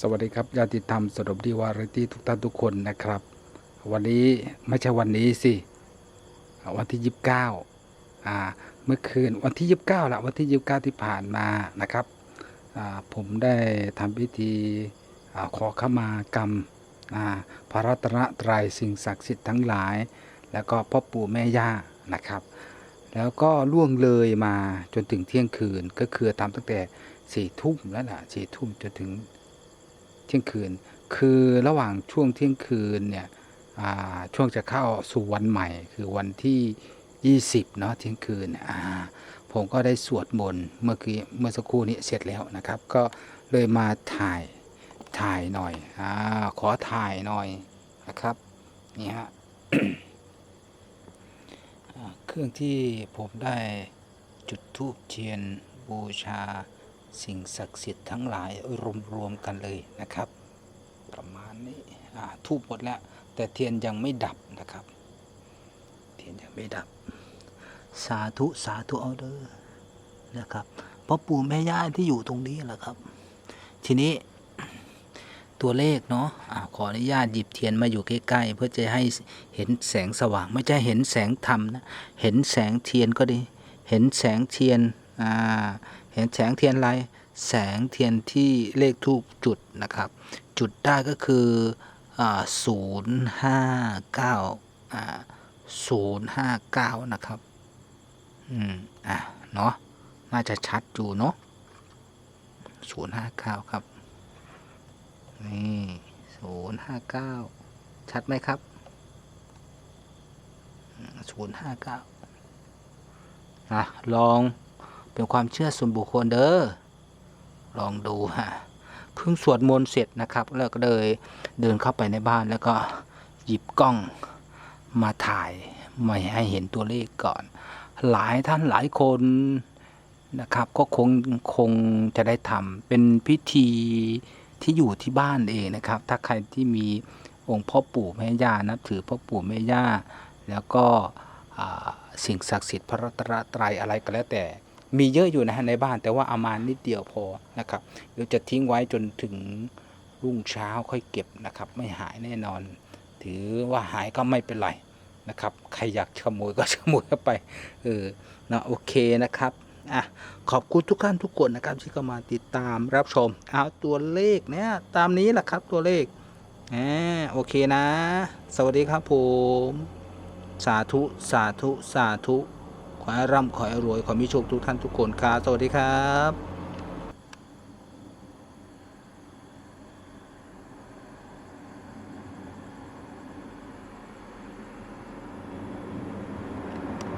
สวัสดีครับญาติธรรมสรุปดีวาไรตี้ทุกท่านทุกคนนะครับ วันนี้ไม่ใช่วันนี้สิ วันที่ 29อ่าเมื่อคืนวันที่ 29ละวันที่ 29 ที่ผ่านมานะครับอ่าผมได้ทำพิธีอาขอขมากรรมอ่าพระรัตนตรัยสิ่งศักดิ์สิทธิ์ทั้งหลาย แล้วก็พ่อปู่แม่ย่านะครับ แล้วก็ล่วงเลยมาจนถึงเที่ยงคืนก็คือทำตั้งแต่สี่ทุ่มแล้วล่ะสี่ทุ่มจนถึง เที่ยงคืน คือระหว่างช่วงเที่ยงคืนเนี่ยช่วงจะเข้าสู่วันใหม่ คือวันที่ 20 เนาะเที่ยงคืนผมก็ได้สวดมนต์เมื่อกี้เมื่อสักครู่นี้เสร็จแล้วนะครับ ก็เลยมาถ่ายถ่ายหน่อยอขอถ่ายหน่อยนะครับนี่ฮะเครื่องที่ผมได้จุดธูปเทียนบูชา สิ่งศักดิ์สิทธิ์ทั้งหลายรวมๆกันเลยนะครับ ประมาณนี้ทูบหมดแล้ว แต่เทียนยังไม่ดับนะครับ เทียนยังไม่ดับ สาธุสาธุเอาเด้อนะครับเพราะปู่แม่ย่าที่อยู่ตรงนี้แหละครับ ทีนี้ตัวเลขเนาะอะขออนุญาตหยิบเทียนมาอยู่ใกล้ๆเพื่อจะให้เห็นแสงสว่าง ไม่ใช่เห็นแสงธรรมนะ เห็นแสงเทียนก็ดี เห็นแสงเทียน อ่า เห็นแสงเทียนไรแสงเทียนที่เลขทูปจุดนะครับ จุดได้ก็คือศูนย์ห้าเก้าศูนย์ห้าเก้านะครับ อืม อะ เนาะน่าจะชัดอยู่เนาะศูนย์ห้าเก้าครับ นี่ศูนย์ห้าเก้าชัดไหมครับศูนย์ห้าเก้าอะ ลอง เป็นความเชื่อส่วนบุคคลเด้อลองดูฮะเพิ่งสวดมนต์เสร็จนะครับแล้วก็เลยเดินเข้าไปในบ้านแล้วก็หยิบกล้องมาถ่ายไม่ให้เห็นตัวเลขก่อน หลายท่านหลายคนนะครับ ก็คงคงจะได้ทำเป็นพิธีที่อยู่ที่บ้านเองนะครับ ถ้าใครที่มีองค์พ่อปู่แม่ย่านับถือพ่อปู่แม่ย่า แล้วก็สิ่งศักดิ์สิทธิ์พระรัตนตรัยอะไรก็แล้วแต่ มีเยอะอยู่นะฮะในบ้านแต่ว่าเอามานิดเดียวพอนะครับเดี๋ยวจะทิ้งไว้จนถึงรุ่งเช้าค่อยเก็บนะครับ ไม่หายแน่นอน ถือว่าหายก็ไม่เป็นไรนะครับ ใครอยากขโมยก็ขโมยเข้าไปเออนะโอเคนะครับอะขอบคุณทุกท่านทุกคนนะครับที่เข้ามาติดตามรับชมเอาตัวเลขเนี่ยตามนี้แหละครับตัวเลขอ่าโอเคนะ สวัสดีครับผม สาธุ สาธุ สาธุ ขอให้ร่ำขอให้รวยขอมีโชคทุกท่านทุกคนครับสวัสดีครับ